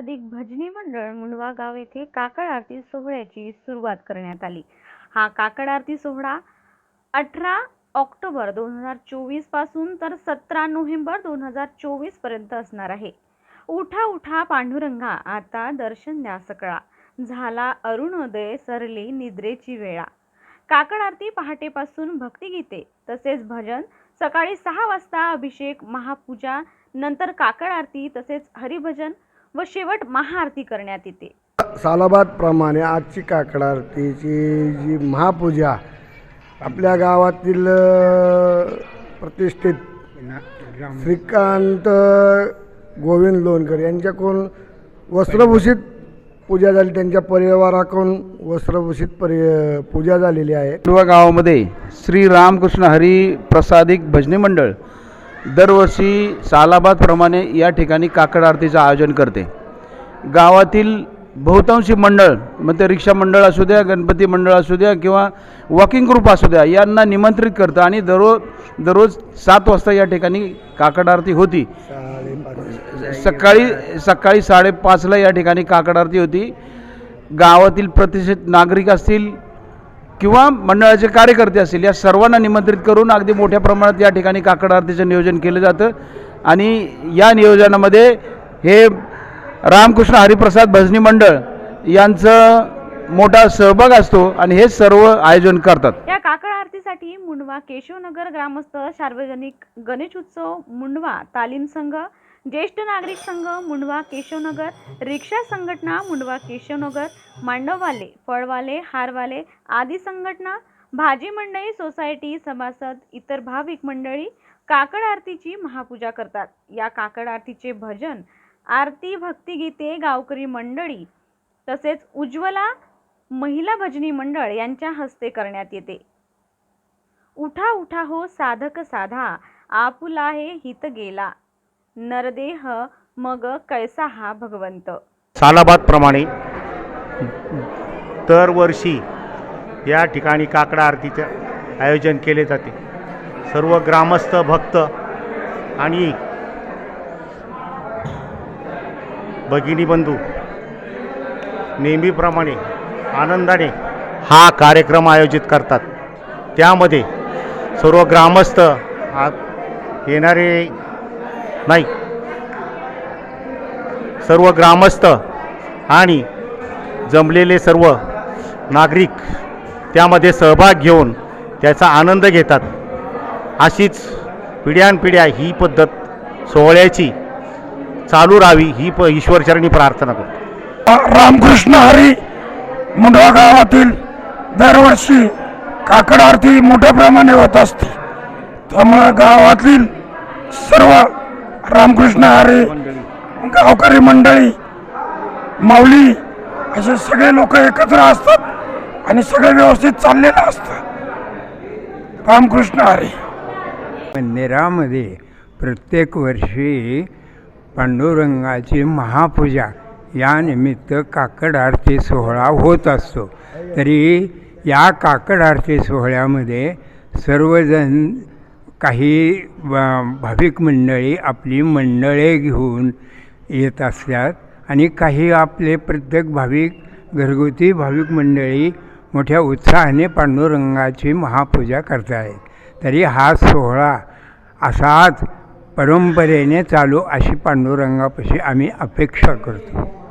भजनी मंडळ मुंडवा गाव येथे काकड आरती सोहळ्याची सुरुवात करण्यात आली. हा काकड आरती सोहळा अठरा ऑक्टोबर दोन हजार चोवीसपासून तर सतरा नोव्हेंबर दोन हजार चोवीसपर्यंत असणार आहे. उठा उठा पांडुरंगा आता दर्शन द्या सकळा. झाला अरुणोदय सरली निद्रेची वेळा. काकड आरती पहाटेपासून भक्तिगीते तसेच भजन सकाळी सहा वाजता अभिषेक महापूजा नंतर काकड आरती तसेच हरिभजन व शेवट महाआरती करण्यात येते. सालाबादप्रमाणे आजची काकड आरतीची जी महापूजा आपल्या गावातील प्रतिष्ठित श्रीकांत गोविंद लोणकर यांच्याकडून वस्त्रभूषित पूजा झाली. त्यांच्या परिवाराकडून वस्त्रभूषित परि पूजा झालेली आहे. दुर्वा गावामध्ये श्री रामकृष्ण हरी प्रसादिक भजनी मंडळ दरवर्षी सालाबादप्रमाणे या ठिकाणी काकड आरतीचं आयोजन करते. गावातील बहुतांशी मंडळ मग ते रिक्षा मंडळ असू द्या गणपती मंडळ असू द्या किंवा वॉकिंग ग्रुप असू द्या यांना निमंत्रित करतं आणि दररोज दररोज सात वाजता या ठिकाणी काकड आरती होती. सकाळी सकाळी साडेपाचला या ठिकाणी काकड आरती होती. गावातील प्रतिष्ठित नागरिक असतील किंवा मंडळाचे कार्यकर्ते असतील या सर्वांना निमंत्रित करून अगदी मोठ्या प्रमाणात या ठिकाणी काकड आरतीचं नियोजन केलं जातं. आणि या नियोजनामध्ये हे रामकृष्ण हरिप्रसाद भजनी मंडळ यांचं मोठा सहभाग असतो आणि हे सर्व आयोजन करतात. या काकड आरतीसाठी मुंडवा केशवनगर ग्रामस्थ सार्वजनिक गणेश उत्सव मुंडवा तालीम संघ ज्येष्ठ नागरिक संघ मुंडवा केशवनगर रिक्षा संघटना मुंडवा केशवनगर मांडववाले फळवाले हारवाले आदी संघटना भाजी मंडई सोसायटी सभासद इतर भाविक मंडळी काकड आरतीची महापूजा करतात. या काकड आरतीचे भजन आरती भक्तिगीते गावकरी मंडळी तसेच उज्ज्वला महिला भजनी मंडळ यांच्या हस्ते करण्यात येते. उठा उठा हो साधक साधा आपुला हे हित गेला. नरदेह मग कैसा हा भगवंत. सालाबादप्रमाणे दरवर्षी या ठिकाणी काकडा आरतीचं आयोजन केले जाते. सर्व ग्रामस्थ भक्त आणि भगिनी बंधू नेहमीप्रमाणे आनंदाने हा कार्यक्रम आयोजित करतात. त्यामध्ये सर्व ग्रामस्थ येणारे नाही. सर्व ग्रामस्थ आणि जमलेले सर्व नागरिक त्यामध्ये सहभाग घेऊन त्याचा आनंद घेतात. अशीच पिढ्यानपिढ्या ही पद्धत सोहळ्याची चालू राहावी ही प ईश्वरचरणी प्रार्थना करतो. रामकृष्ण हरी मुंडवा गावातील दरवर्षी काकड आरती मोठ्या प्रमाणे होत असते. त्यामुळे गावातील सर्व रामकृष्ण आरे गावकरी मंडळी माऊली असे सगळे लोक एकत्र असतात आणि सगळे व्यवस्थित चाललेलं असतं. रामकृष्ण आरे मंदिरामध्ये प्रत्येक वर्षी पांडुरंगाची महापूजा. या निमित्त काकड आरती सोहळा होत असतो. तरी या काकड आरती सोहळ्यामध्ये सर्वजण काही भाविक मंडळी आपली मंडळे घेऊन येत असतात आणि काही आपले प्रत्येक भाविक घरगुती भाविक मंडळी मोठ्या उत्साहाने पांडुरंगाची महापूजा करतायत. तरी हा सोहळा असाच परंपरेने चालू अशी पांडुरंगापाशी आम्ही अपेक्षा करतो.